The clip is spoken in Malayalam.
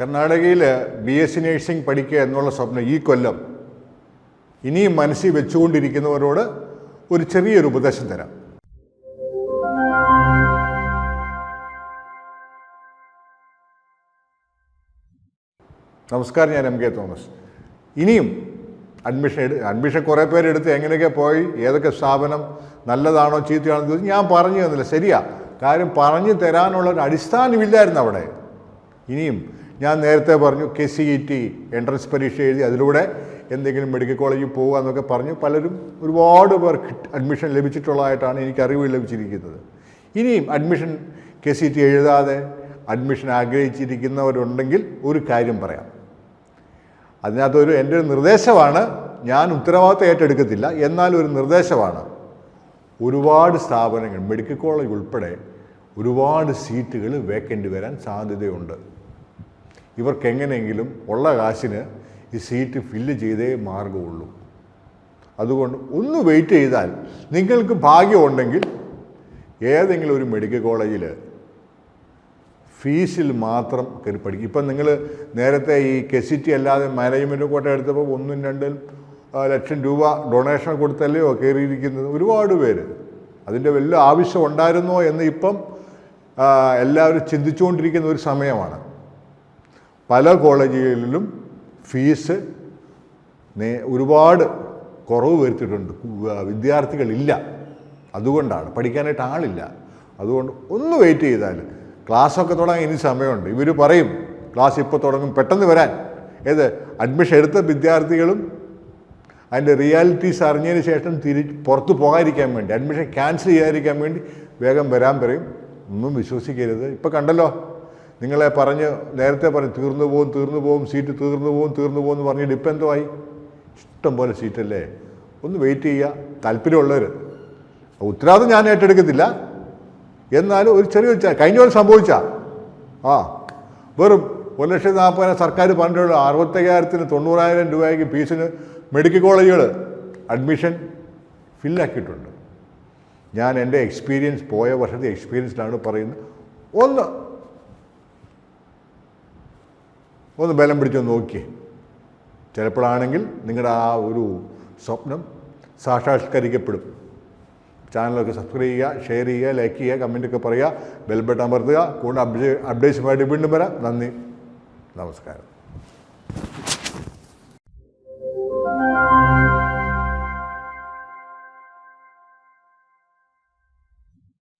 കർണാടകയിൽ ബി എസ് നേഴ്സിംഗ് പഠിക്കുക എന്നുള്ള സ്വപ്നം ഈ കൊല്ലം ഇനിയും മനസ്സിൽ വെച്ചുകൊണ്ടിരിക്കുന്നവരോട് ഒരു ചെറിയൊരു ഉപദേശം തരാം. നമസ്കാരം ഞാൻ എം കെ തോമസ്. ഇനിയും അഡ്മിഷൻ എടു അഡ്മിഷൻ കുറേ പേരെടുത്ത് എങ്ങനെയൊക്കെ പോയി ഏതൊക്കെ സ്ഥാപനം നല്ലതാണോ ചീത്തയാണോ എന്ന് ഞാൻ പറഞ്ഞു തന്നില്ല. ശരിയാ. കാര്യം പറഞ്ഞു തരാനുള്ള ഒരു അടിസ്ഥാനമില്ലായിരുന്നു അവിടെ. ഇനിയും ഞാൻ നേരത്തെ പറഞ്ഞു K C E T entrance പരീക്ഷ എഴുതി അതിലൂടെ എന്തെങ്കിലും മെഡിക്കൽ കോളേജിൽ പോകുക എന്നൊക്കെ പറഞ്ഞു പലരും ഒരുപാട് പേർക്ക് അഡ്മിഷൻ ലഭിച്ചിട്ടുള്ളതായിട്ടാണ് എനിക്ക് അറിവ് ലഭിച്ചിരിക്കുന്നത്. ഇനിയും അഡ്മിഷൻ കെ സി ടി എഴുതാതെ അഡ്മിഷൻ ആഗ്രഹിച്ചിരിക്കുന്നവരുണ്ടെങ്കിൽ ഒരു കാര്യം പറയാം. അതിനകത്തൊരു എന്റെ ഒരു നിർദ്ദേശമാണ് ഞാൻ ഉത്തരവാദിത്തം ഏറ്റെടുക്കത്തില്ല എന്നാൽ ഒരു നിർദ്ദേശമാണ്. ഒരുപാട് സ്ഥാപനങ്ങൾ മെഡിക്കൽ കോളേജ് ഉൾപ്പെടെ ഒരുപാട് സീറ്റുകൾ വേക്കന്റ് വരാൻ സാധ്യതയുണ്ട്. ഇവർക്ക് എങ്ങനെയെങ്കിലും ഉള്ള കാശിന് ഈ സീറ്റ് ഫില്ല് ചെയ്തേ മാർഗമുള്ളൂ അതുകൊണ്ട് ഒന്ന് വെയിറ്റ് ചെയ്താൽ നിങ്ങൾക്ക് ഭാഗ്യമുണ്ടെങ്കിൽ ഏതെങ്കിലും ഒരു മെഡിക്കൽ കോളേജിൽ ഫീസിൽ മാത്രം കയറി പഠിക്കും. ഇപ്പം നിങ്ങൾ നേരത്തെ ഈ കെസിറ്റി അല്ലാതെ മാനേജ്മെന്റ് കോട്ട എടുത്തപ്പോൾ ഒന്നും രണ്ടും ലക്ഷം രൂപ ഡൊണേഷൻ കൊടുത്തല്ലയോ കയറിയിരിക്കുന്നത്? ഒരുപാട് പേര്. അതിന്റെ വലിയ ആവശ്യം ഉണ്ടായിരുന്നോ എന്ന് ഇപ്പം എല്ലാവരും ചിന്തിച്ചുകൊണ്ടിരിക്കുന്ന ഒരു സമയമാണ്. പല കോളേജുകളിലും ഫീസ് ഒരുപാട് കുറവ് വരുത്തിയിട്ടുണ്ട്. വിദ്യാർത്ഥികളില്ല. അതുകൊണ്ടാണ്. പഠിക്കാനായിട്ട് ആളില്ല. അതുകൊണ്ട് ഒന്ന് വെയിറ്റ് ചെയ്താൽ ക്ലാസ്സൊക്കെ തുടങ്ങാൻ ഇനി സമയമുണ്ട്. ഇവർ പറയും ക്ലാസ് ഇപ്പോൾ തുടങ്ങും പെട്ടെന്ന് വരാൻ. ഏത്? അഡ്മിഷൻ എടുത്ത വിദ്യാർത്ഥികളും അതിന്റെ റിയാലിറ്റീസ് അറിഞ്ഞതിന് ശേഷം തിരി പുറത്ത് പോകാതിരിക്കാൻ വേണ്ടി അഡ്മിഷൻ ക്യാൻസൽ ചെയ്യാതിരിക്കാൻ വേണ്ടി വേഗം വരാൻ പറയും. ഒന്നും വിശ്വസിക്കരുത്. ഇപ്പോൾ കണ്ടല്ലോ? നിങ്ങളെ പറഞ്ഞ് നേരത്തെ പറഞ്ഞു തീർന്നു പോകും തീർന്നു പോകും സീറ്റ് തീർന്നു പോകും തീർന്നു പോകും എന്ന് പറഞ്ഞിട്ട് ഇപ്പം ആയി ഇഷ്ടം പോലെ സീറ്റല്ലേ ഒന്ന് വെയിറ്റ് ചെയ്യുക. താല്പര്യമുള്ളവർ ഉത്തരവാദിത്വം ഞാൻ ഏറ്റെടുക്കത്തില്ല. എന്നാലും ഒരു ചെറിയ കഴിഞ്ഞ പോലെ സംഭവിച്ച. ആ വെറും ഒരു ലക്ഷത്തി നാൽപ്പതിനായിരം സർക്കാർ പറഞ്ഞിട്ടുള്ള അറുപത്തയ്യായിരത്തിന് തൊണ്ണൂറായിരം രൂപയ്ക്ക് ഫീസിന് മെഡിക്കൽ കോളേജുകൾ അഡ്മിഷൻ ഫില്ലാക്കിയിട്ടുണ്ട്. ഞാൻ എന്റെ എക്സ്പീരിയൻസ് പോയ വർഷത്തെ എക്സ്പീരിയൻസിലാണ് പറയുന്നത്. ഒന്ന് ഒന്ന് ബലം പിടിച്ചൊന്ന് നോക്കിയേ. ചിലപ്പോഴാണെങ്കിൽ നിങ്ങളുടെ ആ ഒരു സ്വപ്നം സാക്ഷാത്കരിക്കപ്പെടും. ചാനലൊക്കെ സബ്സ്ക്രൈബ് ചെയ്യുക ഷെയർ ചെയ്യുക ലൈക്ക് ചെയ്യുക കമന്റൊക്കെ പറയുക ബെൽ ബട്ടൺ അമർത്തുക കൂടുതൽ അപ്ഡേ അപ്ഡേറ്റ്സുമായിട്ട് വീണ്ടും വരാം. നന്ദി. നമസ്കാരം.